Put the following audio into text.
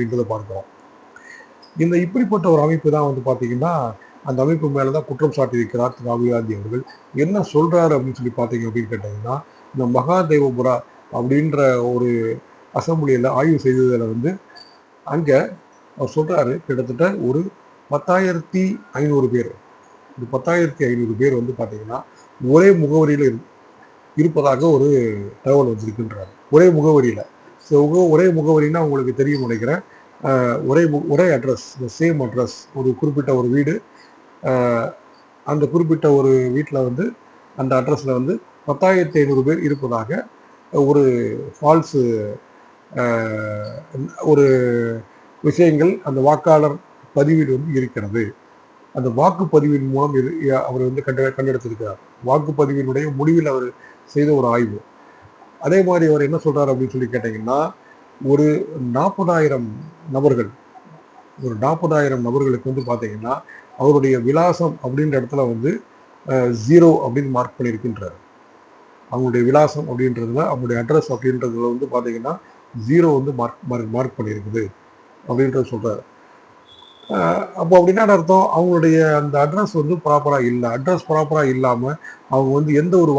அப்படின்றத பார்க்கிறோம். இந்த இப்படிப்பட்ட ஒரு அமைப்பு தான் வந்து பார்த்தீங்கன்னா அந்த அமைப்பு மேலே தான் குற்றம் சாட்டியிருக்கிறார் திரு ராகுல் காந்தி அவர்கள். என்ன சொல்றாரு அப்படின்னு சொல்லி பார்த்தீங்க அப்படின்னு கேட்டீங்கன்னா இந்த மகாதேவபுரா அப்படின்ற ஒரு அசம்பிளியில் ஆய்வு செய்ததில் வந்து அங்கே அவர் சொல்றாரு கிட்டத்தட்ட ஒரு பத்தாயிரத்தி ஐநூறு பேர். இந்த பத்தாயிரத்தி ஐநூறு பேர் வந்து பார்த்தீங்கன்னா ஒரே முகவரியில் இரு இருப்பதாக ஒரு தகவல் வந்திருக்குன்றார். ஒரே முகவரியில். ஸோ ஒரே முகவரின்னா உங்களுக்கு தெரியும் நினைக்கிறேன். ஒரே ஒரே அட்ரஸ் சேம் அட்ரஸ் ஒரு குறிப்பிட்ட ஒரு வீடு. அந்த குறிப்பிட்ட ஒரு வீட்டில் வந்து அந்த அட்ரஸில் வந்து பத்தாயிரத்தி ஐநூறு பேர் இருப்பதாக ஒரு ஃபால்ஸு ஒரு விஷயங்கள் அந்த வாக்காளர் பதிவில் வந்து இருக்கிறது. அந்த வாக்குப்பதிவின் மூலம் இரு- அவர் வந்து கண்டு கண்டெடுத்திருக்கிறார். வாக்குப்பதிவினுடைய முடிவில் அவர் செய்த ஒரு ஆய்வு. அதே மாதிரி அவர் என்ன சொல்கிறார் அப்படின்னு சொல்லி கேட்டிங்கன்னா ஒரு நாற்பதாயிரம் நபர்கள் ஒரு நாற்பதாயிரம் நபர்களுக்கு வந்து பார்த்தீங்கன்னா அவருடைய விலாசம் அப்படின்ற இடத்துல வந்து ஜீரோ அப்படின்னு மார்க் பண்ணியிருக்கின்றார். அவங்களுடைய விலாசம் அப்படின்றதுல அவங்களுடைய அட்ரஸ் அப்படின்றதுல வந்து பார்த்தீங்கன்னா ஜீரோ வந்து மார்க் மார்க் மார்க் பண்ணியிருக்குது அப்படின்றத சொல்கிறார் அப்போ அப்படின்னா என்ன அர்த்தம்? அவங்களுடைய அந்த அட்ரஸ் வந்து ப்ராப்பராக இல்லை. அட்ரஸ் ப்ராப்பராக இல்லாமல் அவங்க வந்து எந்த ஒரு வாக்கு